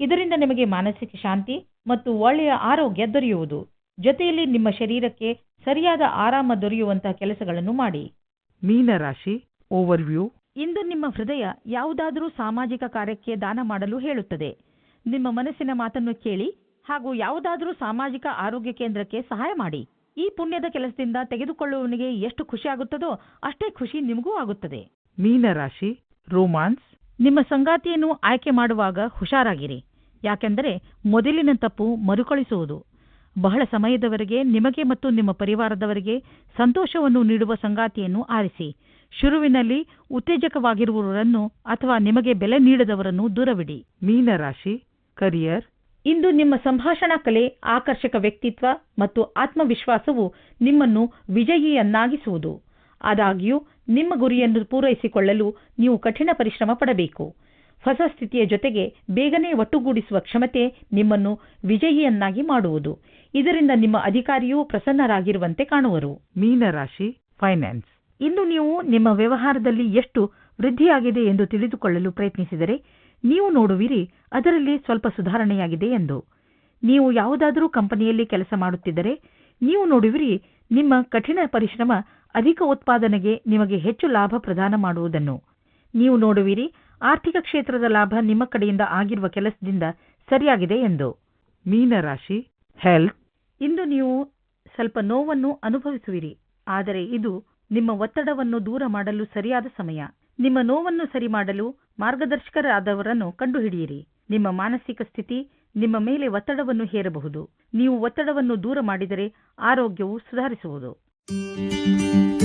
ಇದರಿಂದ ನಿಮಗೆ ಮಾನಸಿಕ ಶಾಂತಿ ಮತ್ತು ಒಳ್ಳೆಯ ಆರೋಗ್ಯ ದೊರೆಯುವುದು. ಜೊತೆಯಲ್ಲಿ ನಿಮ್ಮ ಶರೀರಕ್ಕೆ ಸರಿಯಾದ ಆರಾಮ ದೊರೆಯುವಂತಹ ಕೆಲಸಗಳನ್ನು ಮಾಡಿ. ಮೀನರಾಶಿ ಓವರ್ವ್ಯೂ ಇಂದು ನಿಮ್ಮ ಹೃದಯ ಯಾವುದಾದರೂ ಸಾಮಾಜಿಕ ಕಾರ್ಯಕ್ಕೆ ದಾನ ಮಾಡಲು ಹೇಳುತ್ತದೆ. ನಿಮ್ಮ ಮನಸ್ಸಿನ ಮಾತನ್ನು ಕೇಳಿ ಹಾಗೂ ಯಾವುದಾದರೂ ಸಾಮಾಜಿಕ ಆರೋಗ್ಯ ಕೇಂದ್ರಕ್ಕೆ ಸಹಾಯ ಮಾಡಿ. ಈ ಪುಣ್ಯದ ಕೆಲಸದಿಂದ ತೆಗೆದುಕೊಳ್ಳುವವನಿಗೆ ಎಷ್ಟು ಖುಷಿಯಾಗುತ್ತದೋ ಅಷ್ಟೇ ಖುಷಿ ನಿಮಗೂ ಆಗುತ್ತದೆ. ಮೀನರಾಶಿ ರೋಮಾನ್ಸ್ ನಿಮ್ಮ ಸಂಗಾತಿಯನ್ನು ಆಯ್ಕೆ ಮಾಡುವಾಗ ಹುಷಾರಾಗಿರಿ. ಯಾಕೆಂದರೆ ಮೊದಲಿನ ತಪ್ಪು ಮರುಕಳಿಸುವುದು. ಬಹಳ ಸಮಯದವರೆಗೆ ನಿಮಗೆ ಮತ್ತು ನಿಮ್ಮ ಪರಿವಾರದವರಿಗೆ ಸಂತೋಷವನ್ನು ನೀಡುವ ಸಂಗಾತಿಯನ್ನು ಆರಿಸಿ. ಶುರುವಿನಲ್ಲಿ ಉತ್ತೇಜಕವಾಗಿರುವವರನ್ನು ಅಥವಾ ನಿಮಗೆ ಬೆಲೆ ನೀಡದವರನ್ನು ದೂರವಿಡಿ. ಮೀನರಾಶಿ ಕರಿಯರ್. ಇಂದು ನಿಮ್ಮ ಸಂಭಾಷಣಾ ಕಲೆ ಆಕರ್ಷಕ ವ್ಯಕ್ತಿತ್ವ ಮತ್ತು ಆತ್ಮವಿಶ್ವಾಸವು ನಿಮ್ಮನ್ನು ವಿಜಯಿಯನ್ನಾಗಿಸುವುದು. ಆದಾಗ್ಯೂ ನಿಮ್ಮ ಗುರಿಯನ್ನು ಪೂರೈಸಿಕೊಳ್ಳಲು ನೀವು ಕಠಿಣ ಪರಿಶ್ರಮ ಪಡಬೇಕು. ಹೊಸ ಸ್ಥಿತಿಯ ಜೊತೆಗೆ ಬೇಗನೆ ಒಟ್ಟುಗೂಡಿಸುವ ಕ್ಷಮತೆ ನಿಮ್ಮನ್ನು ವಿಜಯಿಯನ್ನಾಗಿ ಮಾಡುವುದು. ಇದರಿಂದ ನಿಮ್ಮ ಅಧಿಕಾರಿಯೂ ಪ್ರಸನ್ನರಾಗಿರುವಂತೆ ಕಾಣುವರು. ಮೀನರಾಶಿ ಫೈನಾನ್ಸ್ ಇಂದು ನೀವು ನಿಮ್ಮ ವ್ಯವಹಾರದಲ್ಲಿ ಎಷ್ಟು ವೃದ್ಧಿಯಾಗಿದೆ ಎಂದು ತಿಳಿದುಕೊಳ್ಳಲು ಪ್ರಯತ್ನಿಸಿದರೆ ನೀವು ನೋಡುವಿರಿ ಅದರಲ್ಲಿ ಸ್ವಲ್ಪ ಸುಧಾರಣೆಯಾಗಿದೆ ಎಂದು. ನೀವು ಯಾವುದಾದರೂ ಕಂಪನಿಯಲ್ಲಿ ಕೆಲಸ ಮಾಡುತ್ತಿದ್ದರೆ ನೀವು ನೋಡುವಿರಿ ನಿಮ್ಮ ಕಠಿಣ ಪರಿಶ್ರಮ ಅಧಿಕ ಉತ್ಪಾದನೆಗೆ ನಿಮಗೆ ಹೆಚ್ಚು ಲಾಭ ಪ್ರದಾನ ಮಾಡುವುದನ್ನು. ನೀವು ನೋಡುವಿರಿ ಆರ್ಥಿಕ ಕ್ಷೇತ್ರದ ಲಾಭ ನಿಮ್ಮ ಕಡೆಯಿಂದ ಆಗಿರುವ ಕೆಲಸದಿಂದ ಸರಿಯಾಗಿದೆ ಎಂದು. ಮೀನರಾಶಿ ಹೆಲ್ತ್ ಇಂದು ನೀವು ಸ್ವಲ್ಪ ನೋವನ್ನು ಅನುಭವಿಸುವಿರಿ ಆದರೆ ಇದು ನಿಮ್ಮ ಒತ್ತಡವನ್ನು ದೂರ ಮಾಡಲು ಸರಿಯಾದ ಸಮಯ. ನಿಮ್ಮ ನೋವನ್ನು ಸರಿ ಮಾಡಲು ಮಾರ್ಗದರ್ಶಕರಾದವರನ್ನು ಕಂಡುಹಿಡಿಯಿರಿ. ನಿಮ್ಮ ಮಾನಸಿಕ ಸ್ಥಿತಿ ನಿಮ್ಮ ಮೇಲೆ ಒತ್ತಡವನ್ನು ಹೇರಬಹುದು. ನೀವು ಒತ್ತಡವನ್ನು ದೂರ ಮಾಡಿದರೆ ಆರೋಗ್ಯವು ಸುಧಾರಿಸುವುದು. Música